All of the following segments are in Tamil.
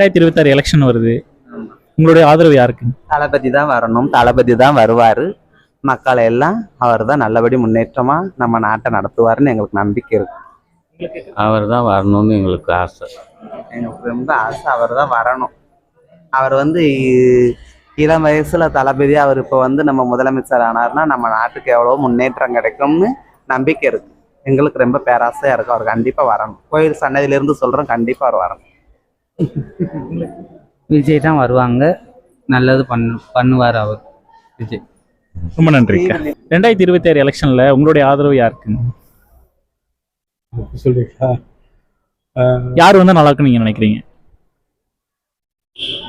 ரெண்டாயிரத்தி இருபத்தாறு எலெக்ஷன் வருது. உங்களுடைய ஆதரவு யாருக்கு? தளபதி தான் வரணும். தளபதி தான் வருவார். மக்களை எல்லாம் அவர் தான் நல்லபடி முன்னேற்றமா நம்ம நாட்டை நடத்துவாருன்னு எங்களுக்கு நம்பிக்கை இருக்கு. அவர் தான் வரணும்னு எங்களுக்கு ஆசை. எங்களுக்கு ரொம்ப ஆசை அவர் தான் வரணும். அவர் வந்து இளம் வயசுல தளபதி அவர் இப்போ வந்து நம்ம முதலமைச்சர் ஆனார்னா நம்ம நாட்டுக்கு எவ்வளோ முன்னேற்றம் கிடைக்கும்னு நம்பிக்கை இருக்கு. எங்களுக்கு ரொம்ப பேராசையா இருக்கு. அவர் கண்டிப்பா வரணும். கோயில் சன்னதியிலிருந்து சொல்றோம் கண்டிப்பா அவர் வரணும். விஜய் தான் வருவாங்க. நல்லது பண்ணு பண்ணுவார் அவர். விஜய். ரொம்ப நன்றி ரெண்டாயிரத்தி இருபத்தி ஆறு எலெக்ஷன்ல உங்களுடைய ஆதரவு யாருக்கு? சொல்றீங்களா? யார் வந்தா நல்லா இருக்குன்னு நீங்க நினைக்கிறீங்க?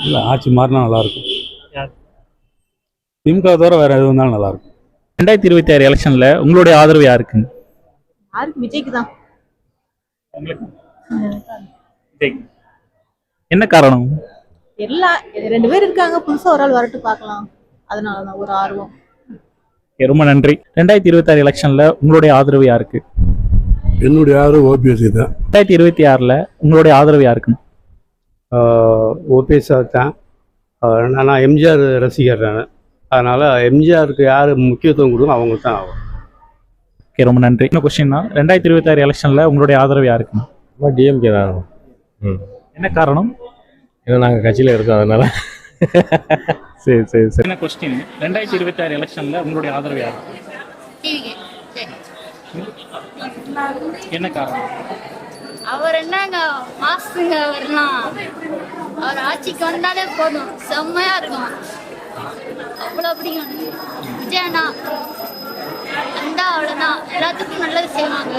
இல்லை ஆட்சி மாறினா நல்லா இருக்கும் யார்? திமுக தவிர வேற எது வந்தாலும் நல்லா இருக்கும் ரெண்டாயிரத்தி இருபத்தி ஆறு எலெக்ஷன்ல உங்களுடைய ஆதரவு யாருக்கு? யாருக்கு? விஜய்க்கு தான். என்ன காரணம்? எல்லா ரெண்டு பேர் இருக்காங்க. புதுசா ஒரு ஆள் வரட்டு பார்க்கலாம். அதனாலதான் ஒரு ஆர்வம். ரொம்ப நன்றி. ரெண்டாயிரத்தி இருபத்தி ஆறு எலெக்ஷன்ல உங்களுடைய ஆதரவு யாருக்கு? என்னுடைய ஆதரவு ஓபிஎஸ்சி தான். ரெண்டாயிரத்தி இருபத்தி ஆறுல உங்களுடைய ஆதரவு யாருக்கு ஓபிஎஸ் தான். நான் எம்ஜிஆர் ரசிகர் நான். அதனால் எம்ஜிஆருக்கு யார் முக்கியத்துவம் கொடுக்கும் அவங்களுக்கு தான் ஆகும். ஓகே ரொம்ப நன்றி. இன்னும் கொஸ்டின் தான் ரெண்டாயிரத்தி இருபத்தி ஆறு எலெக்ஷன்ல உங்களுடைய ஆதரவு யாருக்கு டிஎம்கே தான் ம். என்ன காரணம்? ஏன்னா நாங்கள் கட்சியில் இருக்கோம் அதனால. சரி சரி சரி. என்ன கொஸ்டின் ரெண்டாயிரத்தி இருபத்தி ஆறு எலெக்ஷன்ல உங்களுடைய ஆதரவு யாருக்கு என்ன காரணம்? அவர் என்னங்க மாசுங்க அவர்லாம் அவர் ஆட்சிக்கு வந்தாலே போதும். செம்மையா இருக்கும். அவ்வளோ பிடிக்கும். விஜயண்ணா. வந்தா அவ்வளோதான் எல்லாத்துக்கும் நல்லது செய்வாங்க.